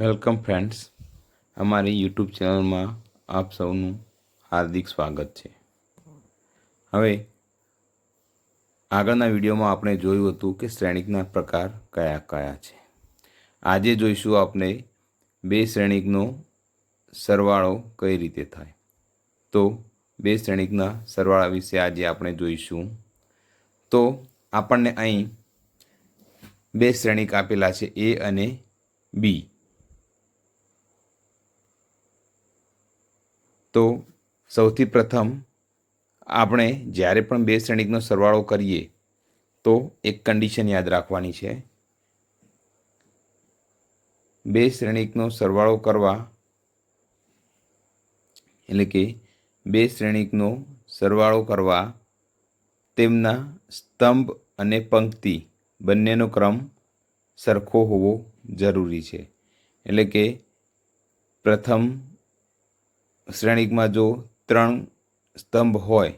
Welcome friends. અમારી YouTube ચેનલમાં આપ સૌનું હાર્દિક સ્વાગત છે. હવે આગળના વિડીયોમાં આપણે જોયું હતું કે શ્રેણિકના પ્રકાર કયા કયા છે. આજે જોઈશું આપણે બે શ્રેણિકનો સરવાળો કઈ રીતે થાય. તો બે શ્રેણિકના સરવાળા વિશે આજે આપણે જોઈશું. તો આપણને અહીં બે શ્રેણિક આપેલા છે, એ અને બી. તો સૌથી પ્રથમ આપણે જ્યારે પણ બે શ્રેણીકનો સરવાળો કરીએ, તો એક કન્ડિશન યાદ રાખવાની છે. બે શ્રેણીકનો સરવાળો કરવા એટલે કે બે શ્રેણીકનો સરવાળો કરવા તેમના સ્તંભ અને પંક્તિ બંનેનો ક્રમ સરખો હોવો જરૂરી છે. એટલે કે પ્રથમ શ્રેણિકમાં જો ત્રણ સ્તંભ હોય,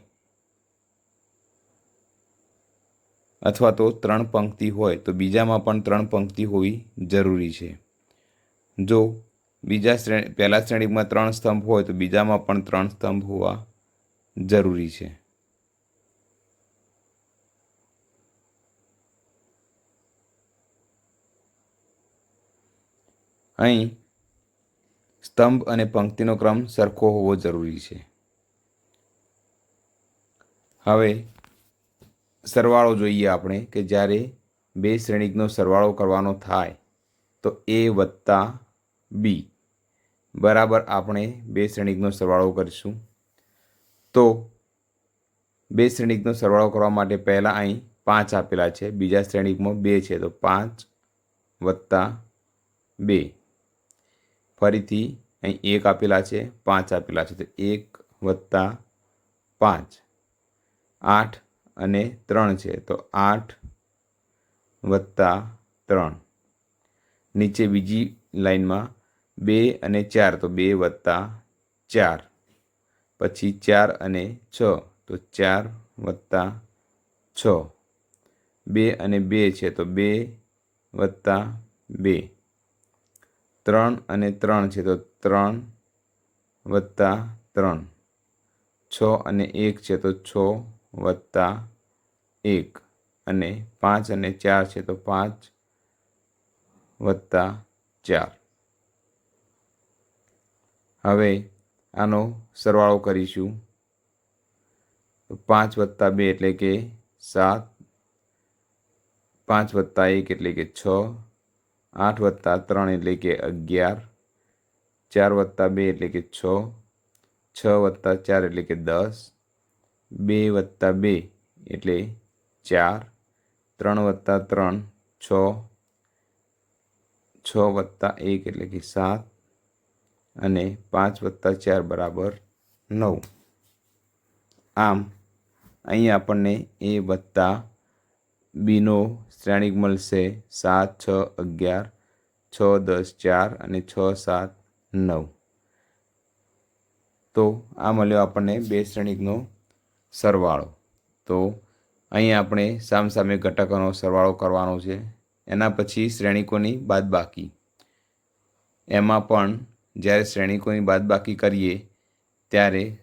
અથવા તો ત્રણ પંક્તિ હોય, તો બીજામાં પણ ત્રણ પંક્તિ હોવી જરૂરી છે. જો બીજા શ્રેણી, પહેલા શ્રેણીમાં ત્રણ સ્તંભ હોય, તો બીજામાં પણ ત્રણ સ્તંભ હોવા જરૂરી છે. અહીં સ્તંભ અને પંક્તિનો ક્રમ સરખો હોવો જરૂરી છે. હવે સરવાળો જોઈએ આપણે કે જ્યારે બે શ્રેણિકનો સરવાળો કરવાનો થાય તો એ વત્તા બી બરાબર આપણે બે શ્રેણિકનો સરવાળો કરીશું. તો બે શ્રેણિકનો સરવાળો કરવા માટે પહેલાં અહીં પાંચ આપેલા છે. બીજા શ્રેણિકમાં બે છે તો પાંચ વત્તા બે. ફરીથી અહીં એક આપેલા છે, પાંચ આપેલા છે. તો એક વત્તા પાંચ, આઠ અને ત્રણ છે. તો આઠ વત્તા ત્રણ. નીચે બીજી લાઈનમાં બે અને ચાર, તો બે વત્તા ચાર. પછી ચાર અને છ, તો ચાર વત્તા છ. બે અને બે છે, તો બે વત્તા બે. ત્રણ અને ત્રણ છે, તો ત્રણ વત્તા ત્રણ. છ અને એક છે, તો છ વત્તા એક. અને પાંચ અને ચાર છે, તો પાંચ વત્તા ચાર. હવે આનો સરવાળો કરીશું. પાંચ વત્તા બે એટલે કે સાત. પાંચ વત્તા એક એટલે કે છ. આઠ વત્તા ત્રણ એટલે કે અગિયાર, ચાર વત્તા બે એટલે કે છ છ વત્તા ચાર એટલે કે દસ, બે વત્તા બે એટલે ચાર, ત્રણ વત્તા ત્રણ છ છ વત્તા એક એટલે કે સાત અને પાંચ વત્તા ચાર બરાબર નવ. આમ, અહીં આપણને એ વત્તા બીનો શ્રેણિક મળશે સાત, છ, અગિયાર, છ, દસ, ચાર અને છ, સાત, નવ. તો આ મળ્યો આપણને બે શ્રેણિકનો સરવાળો. તો અહીં આપણે સામસામે ઘટકોનો સરવાળો કરવાનો છે. એના પછી શ્રેણિકોની બાદબાકી. એમાં પણ જ્યારે શ્રેણિકોની બાદબાકી કરીએ, ત્યારે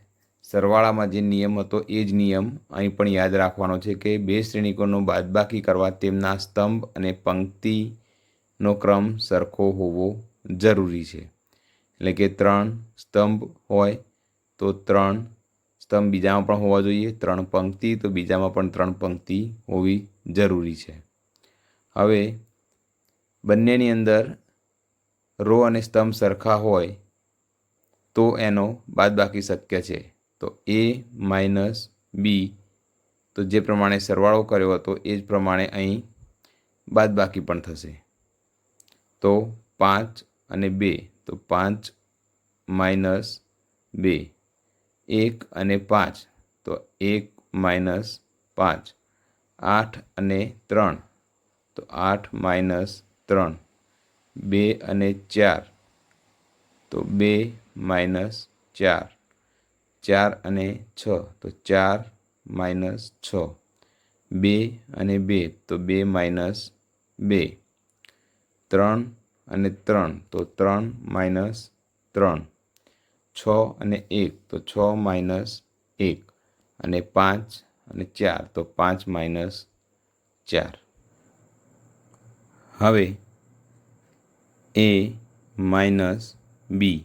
સરવાળામાં જે નિયમ હતો એ જ નિયમ અહીં પણ યાદ રાખવાનો છે કે બે શ્રેણિકોનો બાદબાકી કરવા તેમના સ્તંભ અને પંક્તિનો ક્રમ સરખો હોવો જરૂરી છે. એટલે કે ત્રણ સ્તંભ હોય તો ત્રણ સ્તંભ બીજામાં પણ હોવા જોઈએ, ત્રણ પંક્તિ તો બીજામાં પણ ત્રણ પંક્તિ હોવી જરૂરી છે. હવે બંનેની અંદર રો અને સ્તંભ સરખા હોય તો એનો બાદબાકી શક્ય છે. તો એ માઇનસ બી તો જે પ્રમાણે સરવાળો કર્યો હતો, એ જ પ્રમાણે અહીં બાદબાકી પણ થશે. તો પાંચ અને બે, તો પાંચ માઇનસ બે. એક અને પાંચ, તો એક માઇનસ પાંચ. આઠ અને ત્રણ, તો આઠ માઇનસ ત્રણ. બે અને ચાર, તો બે માઇનસ ચાર. ચાર અને છ, તો ચાર માઇનસ છ. બે અને બે, તો બે માઇનસ બે. ત્રણ અને ત્રણ, તો ત્રણ માઇનસ ત્રણ. છ અને એક, તો છ માઇનસ એક. અને પાંચ અને ચાર, તો પાંચ માઇનસ ચાર. હવે એ માઇનસ બી.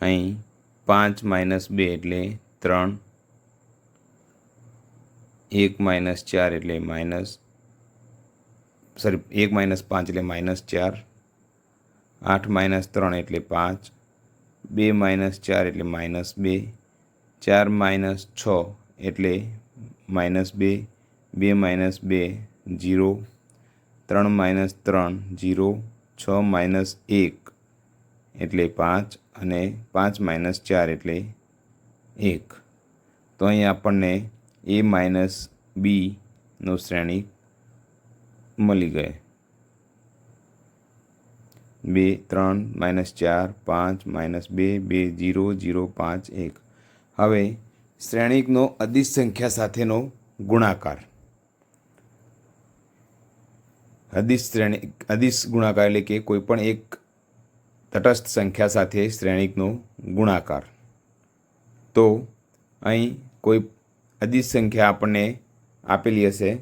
અહીં પાંચ માઇનસ બે એટલે ત્રણ. એક માઇનસ ચાર એટલે માઇનસ સોરી એક માઇનસ પાંચ એટલે માઇનસ ચાર. આઠ માઇનસ ત્રણ એટલે પાંચ. બે માઇનસ ચાર એટલે માઇનસ બે. ચાર માઇનસ છ એટલે માઇનસ બે. બે માઇનસ બે જીરો ત્રણ માઇનસ ત્રણ જીરો છ માઇનસ એક એટલે પાંચ અને પાંચ માઇનસ ચાર એટલે એક. તો અહીં આપણને એ માઇનસ બીનો શ્રેણી મળી ગઈ બે, ત્રણ, માઇનસ ચાર, પાંચ, માઇનસ બે બે, જીરો જીરો, પાંચ, એક. હવે શ્રેણિકનો અદિશ સંખ્યા સાથેનો ગુણાકાર. અદિશ શ્રેણી અદિશ ગુણાકાર એટલે કે કોઈપણ એક તટસ્થ સંખ્યા સાથે શ્રેણિકનો ગુણાકાર. તો અહીં કોઈ અદિશ સંખ્યા આપણને આપેલી હશે.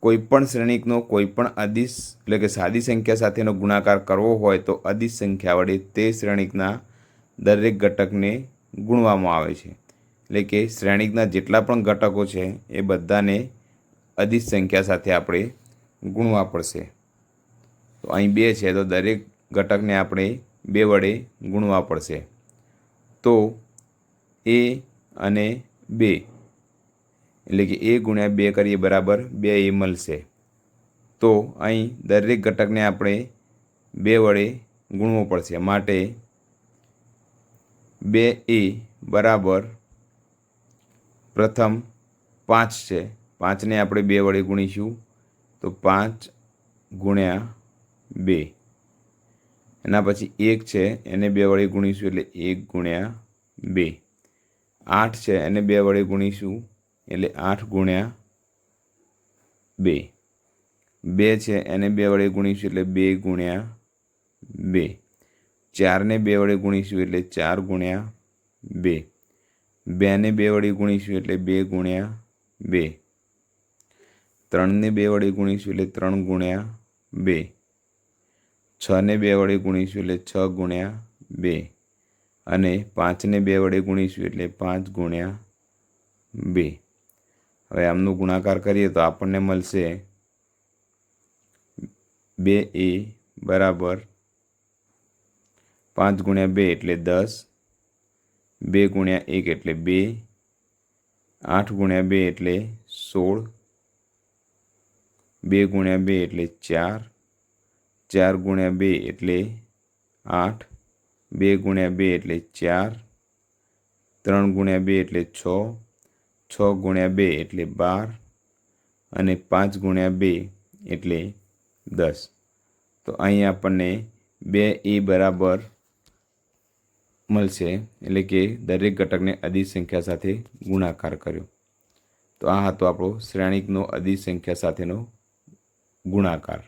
કોઈપણ શ્રેણિકનો કોઈપણ અદિશ એટલે કે સાદી સંખ્યા સાથેનો ગુણાકાર કરવો હોય તો અદિશ સંખ્યા વડે તે શ્રેણિકના દરેક ઘટકને ગુણવામાં આવે છે. એટલે કે શ્રેણિકના જેટલા પણ ઘટકો છે એ બધાને અદિશ સંખ્યા સાથે આપણે ગુણવા પડશે. તો અહીં બે છે, તો દરેક ઘટકને આપણે બે વડે ગુણવા પડશે. તો એ અને બે, એટલે કે એ ગુણ્યા બે કરીએ બરાબર બે એ મળશે. તો અહીં દરેક ઘટકને આપણે બે વડે ગુણવો પડશે. માટે બે એ બરાબર પ્રથમ પાંચ છે. પાંચને આપણે બે વડે ગુણીશું તો પાંચ ગુણ્યા બે. એના પછી એક છે, એને બે વડે ગુણીશું એટલે એક ગુણ્યા બે. આઠ છે, એને બે વડે ગુણીશું એટલે આઠ ગુણ્યા બે. બે છે, એને બે વડે ગુણીશું એટલે બે ગુણ્યા બે. ચારને બે વડે ગુણીશું એટલે ચાર ગુણ્યા બે. બેને બે વડે ગુણીશું એટલે બે ગુણ્યા બે. ત્રણને બે વડે ગુણીશું એટલે ત્રણ ગુણ્યા બે. છને બે વડે ગુણીશું એટલે છ ગુણ્યા બે. અને પાંચને બે વડે ગુણીશું એટલે પાંચ ગુણ્યા બે. હવે આમનો ગુણાકાર કરીએ તો આપણને મળશે બે એ બરાબર પાંચ ગુણ્યા બે એટલે દસ. બે ગુણ્યા એક એટલે બે. આઠ ગુણ્યા બે એટલે સોળ. બે ગુણ્યા બે એટલે ચાર. ચાર ગુણ્યા બે એટલે આઠ, બે ગુણ્યા બે એટલે ચાર, ત્રણ ગુણ્યા બે એટલે છ છ ગુણ્યા બે એટલે બાર અને પાંચ ગુણ્યા બે એટલે દસ. તો અહીં આપણને બે એ બરાબર મળશે, એટલે કે દરેક ઘટકને અધિક સંખ્યા સાથે ગુણાકાર કર્યો. તો આ હતો આપણો શ્રેણિકનો અધિક સંખ્યા સાથેનો ગુણાકાર.